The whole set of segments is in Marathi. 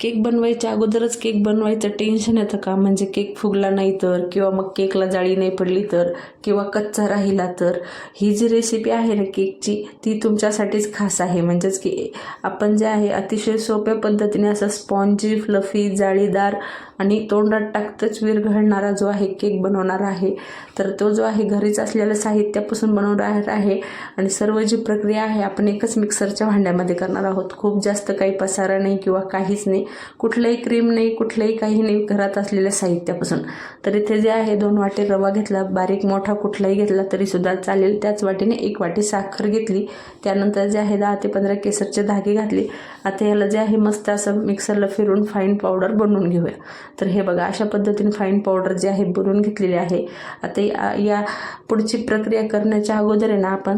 केक बनवायच्या अगोदरच केक बनवायचं टेन्शन येतं का? म्हणजे केक फुगला नाही तर किंवा मग केकला जाळी नाही पडली तर किंवा कच्चा राहिला तर? ही जी रेसिपी आहे ना केकची ती तुमच्यासाठीच खास आहे. म्हणजेच की आपण जे आहे अतिशय सोप्या पद्धतीने असं स्पॉन्जी फ्लफी जाळीदार आणि तोंडात टाकतच विरघळणारा जो आहे केक बनवणार आहे. तर तो जो आहे घरीच असलेल्या साहित्यापासून बनवणार आहे आणि सर्व जी प्रक्रिया आहे आपण एकच मिक्सरच्या भांड्यामध्ये करणार आहोत. खूप जास्त काही पसारा नाही किंवा काहीच नाही. कुठलंही क्रीम नाही कुठलंही काही नाही घरात असलेल्या साहित्यापासून. तर इथे जे आहे दोन वाटे रवा घेतला बारीक मोठा कुठलाही घेतला तरी सुद्धा चालेल. त्याच वाटीने एक वाटी साखर घेतली. त्यानंतर जे आहे दहा ते पंधरा केसरचे धागे घातले. आता याला जे आहे मस्त असं मिक्सरला फिरून फाईन पावडर बनवून घेऊया. तर हे बघा अशा पद्धतीने फाईन पावडर जे आहे बनवून घेतलेली आहे. आता या- या पुढची प्रक्रिया करण्याच्या अगोदर आहे ना आपण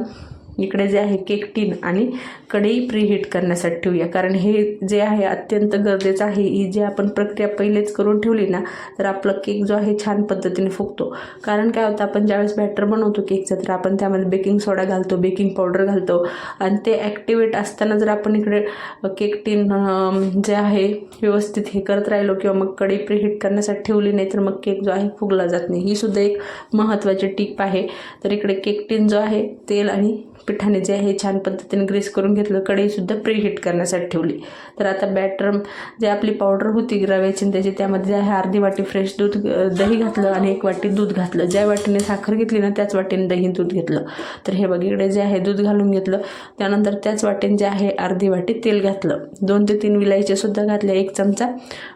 इकडे जे आहे केक टीन आणि कढई प्रीहीट करण्यासाठी ठेवूया. कारण हे जे आहे अत्यंत गरजेचं आहे. ही जी आपण प्रक्रिया पहिलेच करून ठेवली ना तर आपला केक जो आहे छान पद्धतीने फुगतो. कारण काय होतं आपण ज्यावेळेस बॅटर बनवतो केकचं तर आपण त्यामध्ये बेकिंग सोडा घालतो बेकिंग पावडर घालतो आणि ते ॲक्टिवेट असताना जर आपण इकडे केक टीन जे आहे व्यवस्थित हे करत राहिलो किंवा मग कढई प्रीहीट करण्यासाठी ठेवली नाही तर मग केक जो आहे फुगला जात नाही. ही सुद्धा एक महत्त्वाची टीप आहे. तर इकडे केक टीन जो आहे तेल आणि पिठाने जे आहे छान पद्धतीने ग्रेस करून घेतलं कढईसुद्धा प्रीहीट करण्यासाठी ठेवली. तर आता बॅटर जे आपली पावडर होती रव्याची त्याची त्यामध्ये जे आहे अर्धी वाटी फ्रेश दूध दही घातलं आणि एक वाटी दूध घातलं. ज्या वाटीने साखर घेतली ना त्याच वाटीने दही दूध घेतलं. तर हे बघ इकडे जे आहे दूध घालून घेतलं. त्यानंतर त्याच वाटीने जे आहे अर्धी वाटी तेल घातलं. दोन ते तीन विलायचेसुद्धा घातल्या घातले एक चमचा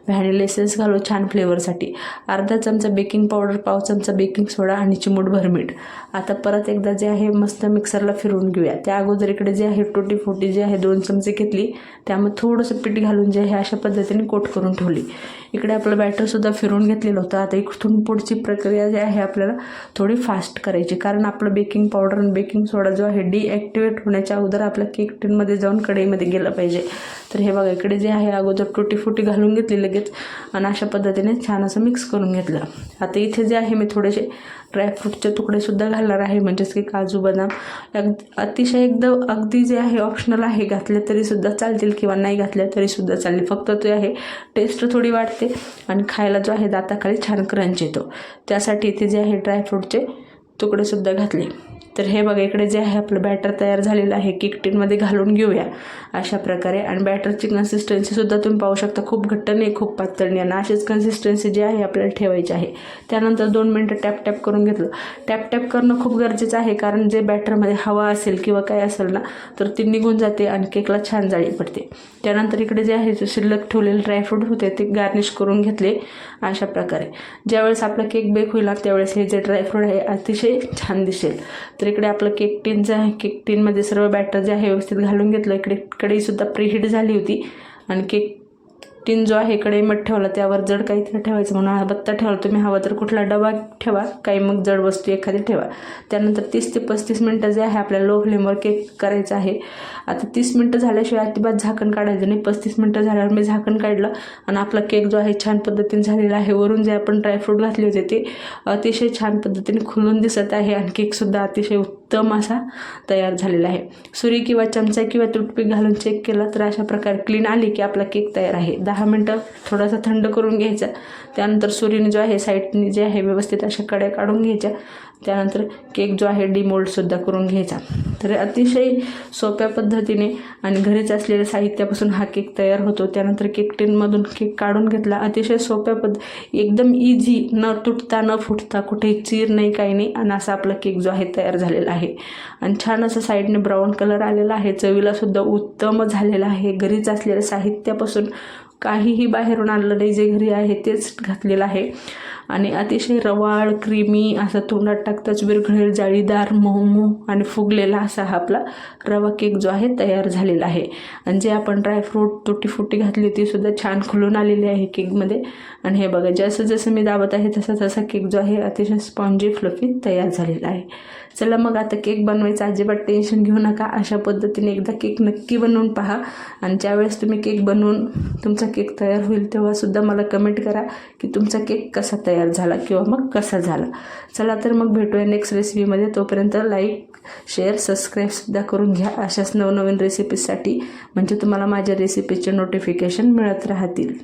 व्हॅनिला एसेन्स घालू छान फ्लेवरसाठी अर्धा चमचा बेकिंग पावडर पाव चमचा बेकिंग सोडा आणि चिमूटभर मीठ. आता परत एकदा जे आहे मस्त मिक्सरला फिरून फिरवून घेऊया. त्या अगोदर इकडे जे आहे टोटी फोटी जे आहे दोन चमचे घेतली त्यामध्ये थोडंसं पीठ घालून जे आहे अशा पद्धतीने कोट करून ठेवली. इकडे आपलं बॅटरसुद्धा फिरवून घेतलेलं होतं. आता इथून पुढची प्रक्रिया जी आहे आपल्याला थोडी फास्ट करायची. कारण आपलं बेकिंग पावडर आणि बेकिंग सोडा जो आहे डिॲक्टिवेट होण्याच्या अगोदर आपल्या केक टिनमध्ये जाऊन कढईमध्ये गेलं पाहिजे. तर हे बघा इकडे जे आहे अगोदर टोटी फुटी घालून घेतली लगेच आणि अशा पद्धतीने छान असं मिक्स करून घेतलं. आता इथे जे आहे मी थोडेसे ड्रायफ्रूटचे तुकडेसुद्धा घालणार आहे. म्हणजेच की काजू बदाम. अतिशय एकदम अगदी जे आहे ऑप्शनल आहे घातले तरीसुद्धा चालतील किंवा नाही घातले तरीसुद्धा चालेल फक्त ते आहे टेस्ट थोडी वाढते आणि खायला जो आहे दाताखाली छान क्रंच येतो. त्यासाठी इथे जे आहे ड्रायफ्रूटचे तुकडेसुद्धा घातले. तर हे बघा इकडे जे आहे आपलं बॅटर तयार झालेलं आहे केक टिनमध्ये घालून घेऊया अशा प्रकारे. आणि बॅटरची कन्सिस्टन्सीसुद्धा तुम्ही पाहू शकता खूप घट्ट नाही खूप पातळ नाही. आणि अशीच कन्सिस्टन्सी जी आहे आपल्याला ठेवायची आहे. त्यानंतर दोन मिनटं टॅप टॅप करून घेतलं. टॅप टॅप करणं खूप गरजेचं आहे कारण जे बॅटरमध्ये हवा असेल किंवा काय असेल ना तर ती निघून जाते आणि केकला छान जाळी पडते. त्यानंतर इकडे जे आहे जे शिल्लक ठेवलेले ड्रायफ्रूट होते ते गार्निश करून घेतले अशा प्रकारे. ज्यावेळेस आपला केक बेक होईल ना त्यावेळेस हे जे ड्रायफ्रूट आहे अतिशय छान दिसेल. तर इकडे आपलं केक टीन जे आहे. केक टीनमध्ये सर्व बॅटर जे आहे व्यवस्थित घालून घेतलं. इकडे कढईसुद्धा प्रीहीट झाली होती. आणि केक टिन जो आहे कढईमध्ये ठेवला त्यावर जड काहीतरी ठेवायचं म्हणून हा बत्ता ठेवला. तुम्ही हवा तर कुठला डबा ठेवा काही मग जड वस्तू एखादी ठेवा. त्यानंतर तीस ते पस्तीस मिनटं जे आहे आपल्याला लो फ्लेमवर केक करायचं आहे. आता तीस मिनटं झाल्याशिवाय अजिबात झाकण काढायचं नाही. पस्तीस मिनटं झाल्यावर मी झाकण काढलं आणि आपला केक जो आहे छान पद्धतीने झालेला आहे. वरून जे आपण ड्रायफ्रूट घातले होते ते अतिशय छान पद्धतीने खुलून दिसत आहे. आणि केकसुद्धा अतिशय उत्तम असा तयार झालेला आहे. सुरी किंवा चमचा किंवा तुटपीक घालून चेक केला तर अशा प्रकारे क्लीन आली की आपला केक तयार आहे. दहा मिनटं थोडासा थंड करून घ्यायचा. त्यानंतर सुरीने जो आहे साईडने जे आहे व्यवस्थित अशा कड्या काढून घ्यायच्या. त्यानंतर केक जो आहे डिमोल्डसुद्धा करून घ्यायचा. तर अतिशय सोप्या पद्धतीने आणि घरीच असलेल्या साहित्यापासून हा केक तयार होतो. त्यानंतर केक टिनमधून केक काढून घेतला. अतिशय सोप्या पद्ध एकदम इझी न तुटता न फुटता कुठे चीर नाही काही नाही. आणि असा आपला केक जो आहे तयार झालेला आहे. आणि छान असं साईडने ब्राऊन कलर आलेला आहे. चवीलासुद्धा उत्तम झालेला आहे. घरीच असलेल्या साहित्यापासून काहीही बाहेरून आणलं नाही. जे घरी आहे तेच घातलेलं आहे. आणि अतिशय रवाळ क्रीमी असं तोंडात टाकताच विरघळेल जाळीदार मऊ मऊ आणि फुगलेला असा हा आपला रवा केक जो आहे तयार झालेला आहे. आणि जे आपण ड्रायफ्रूट तुटीफुटी घातली ती सुद्धा छान खुलून आलेली आहे केकमध्ये. आणि हे बघा जसं जसं मी दाबत आहे तसा तसा केक जो आहे अतिशय स्पॉन्जी फ्लफी तयार झालेला आहे. चला मग आता केक बनवायचं अजिबात टेन्शन घेऊ नका. अशा पद्धतीने एकदा केक नक्की बनवून पहा. आणि ज्यावेळेस तुम्ही केक बनवून तुमचा केक तयार होईल तेव्हासुद्धा मला कमेंट करा की तुमचा केक कसा तयार तयार झाला किंवा मग कसा झाला. चला तर मग भेटूया नेक्स्ट रेसिपीमध्ये तोपर्यंत लाईक शेअर सबस्क्राईबसुद्धा करून घ्या. अशाच नवनवीन रेसिपीसाठी म्हणजे तुम्हाला माझ्या रेसिपीचे नोटिफिकेशन मिळत राहतील.